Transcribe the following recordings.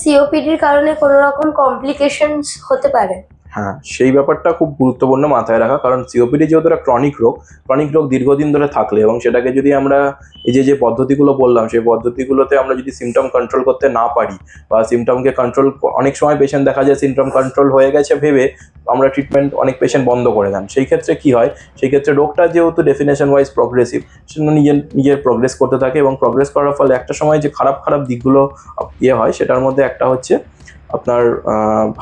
সিওপিডির কারণে কোনো রকম কমপ্লিকেশনস হতে পারে। হ্যাঁ সেই ব্যাপারটা খুব গুরুত্বপূর্ণ মাথায় রাখা, কারণ সিওপিডি যেহেতু একটা ক্রনিক রোগ ক্রনিক রোগ দীর্ঘদিন ধরে থাকলে এবং সেটাকে যদি আমরা এই যে যে পদ্ধতিগুলো বললাম, সেই পদ্ধতিগুলোতে আমরা যদি সিমটম কন্ট্রোল করতে না পারি বা সিমটমকে কন্ট্রোল অনেক সময় পেশেন্ট দেখা যায় সিমটম কন্ট্রোল হয়ে গেছে ভেবে আমরা ট্রিটমেন্ট অনেক পেশেন্ট বন্ধ করে দেন। সেই ক্ষেত্রে কি হয়? সেই ক্ষেত্রে রোগটা যেহেতু ডেফিনেশন ওয়াইজ প্রগ্রেসিভ সেজন্য নিজের নিজের প্রগ্রেস করতে থাকে এবং প্রগ্রেস করার ফলে একটা সময় যে খারাপ খারাপ দিকগুলো ইয়ে হয়, সেটার মধ্যে একটা হচ্ছে আপনার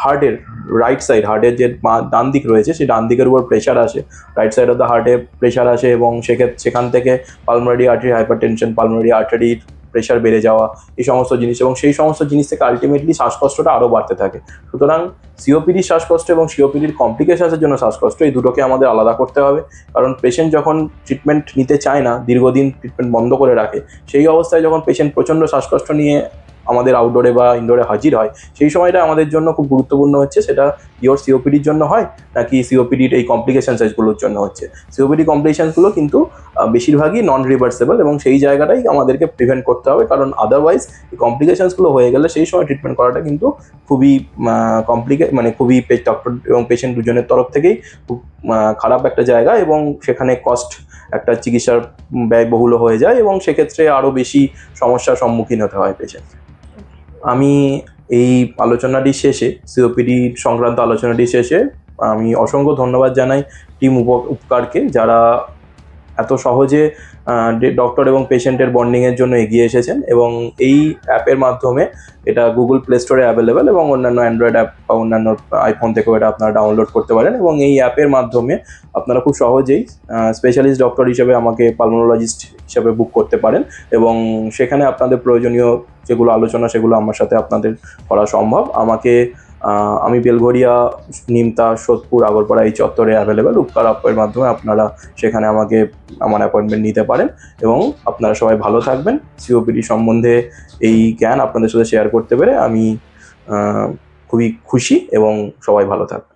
হার্টের রাইট সাইড হার্টের যে ডান দিক রয়েছে, সেই ডান দিকের উপর প্রেশার আসে। রাইট সাইড অফ দ্য হার্টে প্রেশার আসে এবং সেক্ষেত্রে সেখান থেকে pulmonary artery hypertension pulmonary আর্টারির প্রেশার বেড়ে যাওয়া, এই সমস্ত জিনিস এবং সেই সমস্ত জিনিস থেকে আলটিমেটলি শ্বাসকষ্টটা আরও বাড়তে থাকে। সুতরাং সিওপিডির শ্বাসকষ্ট এবং সিওপিডির কমপ্লিকেশনসের জন্য শ্বাসকষ্ট, এই দুটোকে আমাদের আলাদা করতে হবে। কারণ পেশেন্ট যখন ট্রিটমেন্ট নিতে চায় না, দীর্ঘদিন ট্রিটমেন্ট বন্ধ করে রাখে, সেই অবস্থায় যখন পেশেন্ট প্রচণ্ড শ্বাসকষ্ট নিয়ে আমাদের আউটডোরে বা ইনডোরে হাজির হয়, সেই সময়টা আমাদের জন্য খুব গুরুত্বপূর্ণ হচ্ছে, সেটা ইওর সিওপিডির জন্য হয়, নাকি সিওপিডির এই কমপ্লিকেশন সাইজগুলোর জন্য হচ্ছে। সিওপিডি কমপ্লিকেশনসগুলো কিন্তু বেশিরভাগই নন রিভার্সেবল এবং সেই জায়গাটাই আমাদেরকে প্রিভেন্ট করতে হবে, কারণ আদারওয়াইজ এই কমপ্লিকেশনসগুলো হয়ে গেলে সেই সময় ট্রিটমেন্ট করাটা কিন্তু খুবই কমপ্লিকে মানে খুবই ডক্টর এবং পেশেন্ট দুজনের তরফ থেকেই খুব খারাপ একটা জায়গা এবং সেখানে কস্ট একটা চিকিৎসার ব্যয়বহুল হয়ে যায় এবং সেক্ষেত্রে আরও বেশি সমস্যার সম্মুখীন হতে হয় পেশেন্ট আমি এই আলোচনাটি শেষে, সিওপিডি সংক্রান্ত আলোচনাটি শেষে আমি অসংখ্য ধন্যবাদ জানাই টিম উপকারকে যারা এত সহজে ডক্টর এবং পেশেন্টের বন্ডিংয়ের জন্য এগিয়ে এসেছেন এবং এই অ্যাপের মাধ্যমে এটা গুগল প্লে স্টোরে অ্যাভেলেবেল এবং অন্যান্য অ্যান্ড্রয়েড অ্যাপ বা অন্যান্য আইফোন থেকেও এটা আপনারা ডাউনলোড করতে পারেন এবং এই অ্যাপের মাধ্যমে আপনারা খুব সহজেই স্পেশালিস্ট ডক্টর হিসেবে আমাকে পালমোনোলজিস্ট হিসেবে বুক করতে পারেন এবং সেখানে আপনাদের প্রয়োজনীয় যেগুলো আলোচনা, সেগুলো আমার সাথে আপনাদের করা সম্ভব। আমাকে আমি বেলঘরিয়া নিমতা, সোদপুর, আগরপাড়া এই চত্বরে অ্যাভেলেবেল উপকার অ্যাপের মাধ্যমে আপনারা সেখানে আমাকে, আমার অ্যাপয়েন্টমেন্ট নিতে পারেন এবং আপনারা সবাই ভালো থাকবেন। সিওপিডি সম্বন্ধে এই জ্ঞান আপনাদের সাথে শেয়ার করতে পেরে আমি খুবই খুশি এবং সবাই ভালো থাকবেন।